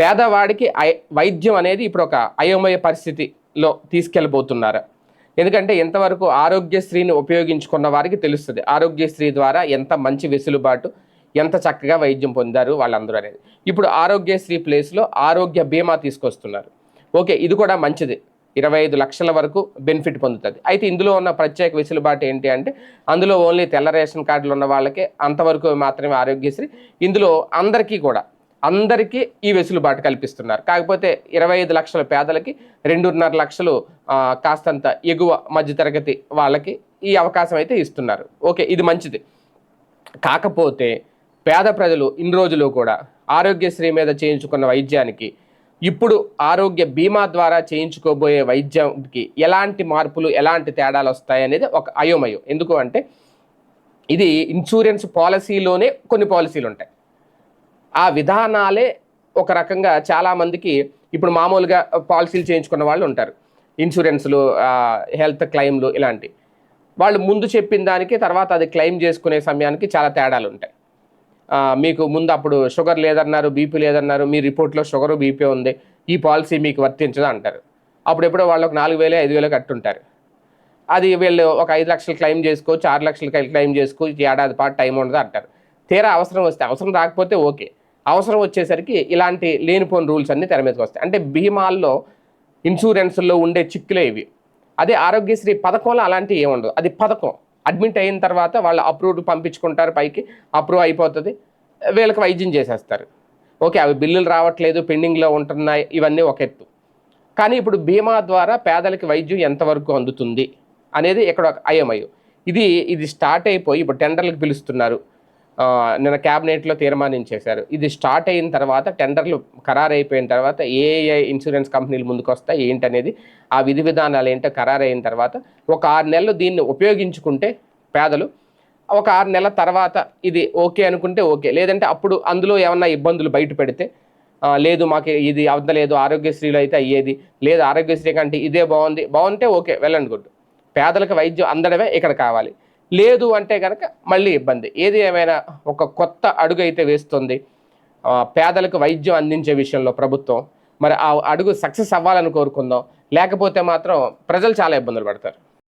పేదవాడికి ఐ- వైద్యం అనేది ఇప్పుడు ఒక అయోమయ పరిస్థితిలో తీసుకెళ్ళబోతున్నారు. ఎందుకంటే ఎంతవరకు ఆరోగ్యశ్రీని ఉపయోగించుకున్న వారికి తెలుస్తుంది. ఆరోగ్యశ్రీ ద్వారా ఎంత మంచి వెసులుబాటు ఎంత చక్కగా వైద్యం పొందారు వాళ్ళందరూ అనేది. ఇప్పుడు ఆరోగ్యశ్రీ ప్లేస్లో ఆరోగ్య బీమా తీసుకొస్తున్నారు. ఓకే ఇది కూడా మంచిది. ఇరవై ఐదు లక్షల వరకు బెనిఫిట్ పొందుతుంది. అయితే ఇందులో ఉన్న ప్రత్యేక వెసులుబాటు ఏంటి అంటే అందులో ఓన్లీ తెల్ల రేషన్ కార్డులు ఉన్న వాళ్ళకే అంతవరకు మాత్రమే ఆరోగ్యశ్రీ. ఇందులో అందరికీ కూడా అందరికీ ఈ వెసులుబాటు కల్పిస్తున్నారు. కాకపోతే ఇరవై ఐదు లక్షల పేదలకి రెండున్నర లక్షలు కాస్తంత ఎగువ మధ్యతరగతి వాళ్ళకి ఈ అవకాశం అయితే ఇస్తున్నారు. ఓకే ఇది మంచిది. కాకపోతే పేద ప్రజలు ఇన్ని రోజులు కూడా ఆరోగ్యశ్రీ మీద చేయించుకున్న వైద్యానికి ఇప్పుడు ఆరోగ్య బీమా ద్వారా చేయించుకోబోయే వైద్యంకి ఎలాంటి మార్పులు ఎలాంటి తేడాలు వస్తాయి అనేది ఒక అయోమయం. ఎందుకు అంటే ఇది ఇన్సూరెన్స్ పాలసీలోనే కొన్ని పాలసీలు ఉంటాయి ఆ విధానాలే ఒక రకంగా చాలామందికి ఇప్పుడు మామూలుగా పాలసీలు చేయించుకున్న వాళ్ళు ఉంటారు. ఇన్సూరెన్స్లు హెల్త్ క్లెయిమ్లు ఇలాంటి. వాళ్ళు ముందు చెప్పిన దానికి తర్వాత అది క్లెయిమ్ చేసుకునే సమయానికి చాలా తేడాలు ఉంటాయి. మీకు ముందు అప్పుడు షుగర్ లేదన్నారు బీపీ లేదన్నారు మీ రిపోర్ట్లో షుగర్ బీపీ ఉంది ఈ పాలసీ మీకు వర్తించదు అంటారు. అప్పుడెప్పుడో వాళ్ళు ఒక నాలుగు వేలు ఐదు వేలు కట్టుంటారు. అది వీళ్ళు ఒక ఐదు లక్షలు క్లెయిమ్ చేసుకోవచ్చు ఆరు లక్షలు క్లెయిమ్ చేసుకోవచ్చు ఏడాది పాటు టైం ఉండదు అంటారు. తీరా అవసరం వస్తే అవసరం రాకపోతే ఓకే. అవసరం వచ్చేసరికి ఇలాంటి లేనిపోని రూల్స్ అన్ని తెర మీదకి వస్తాయి. అంటే బీమాల్లో ఇన్సూరెన్స్లో ఉండే చిక్కులే ఇవి. అదే ఆరోగ్యశ్రీ పథకంలో అలాంటివి ఏముండదు అది పథకం. అడ్మిట్ అయిన తర్వాత వాళ్ళు అప్రూవ్ పంపించుకుంటారు పైకి అప్రూవ్ అయిపోతుంది. వీళ్ళకి వైద్యం చేసేస్తారు. ఓకే అవి బిల్లులు రావట్లేదు పెండింగ్లో ఉంటున్నాయి ఇవన్నీ ఒక ఎత్తు. కానీ ఇప్పుడు బీమా ద్వారా పేదలకి వైద్యం ఎంతవరకు అందుతుంది అనేది ఇక్కడ ఒక అయోమయం ఇది ఇది స్టార్ట్ అయిపోయి ఇప్పుడు టెండర్లకు పిలుస్తున్నారు. నిన్న క్యాబినెట్లో తీర్మానించేశారు. ఇది స్టార్ట్ అయిన తర్వాత టెండర్లు ఖరారు అయిపోయిన తర్వాత ఏ ఏ ఇన్సూరెన్స్ కంపెనీలు ముందుకొస్తాయి. ఏంటనేది ఆ విధి విధానాలు ఏంటో ఖరారు అయిన తర్వాత ఒక ఆరు నెలలు దీన్ని ఉపయోగించుకుంటే పేదలు ఒక ఆరు నెలల తర్వాత ఇది ఓకే అనుకుంటే ఓకే. లేదంటే అప్పుడు అందులో ఏమన్నా ఇబ్బందులు బయట పెడితే లేదు మాకు ఇది అవ్వలేదు ఆరోగ్యశ్రీలో అయితే అయ్యేది లేదు ఆరోగ్యశ్రీ కంటే ఇదే బాగుంది బాగుంటే ఓకే వెళ్ళండి గుడ్ పేదలకు వైద్యం అందడమే ఇక్కడ కావాలి. లేదు అంటే కనుక మళ్ళీ ఇబ్బంది. ఏది ఏమైనా ఒక కొత్త అడుగు అయితే వేస్తుంది. పేదలకు వైద్యం అందించే విషయంలో ప్రభుత్వం. మరి ఆ అడుగు సక్సెస్ అవ్వాలని కోరుకుందాం. లేకపోతే మాత్రం ప్రజలు చాలా ఇబ్బందులు పడతారు.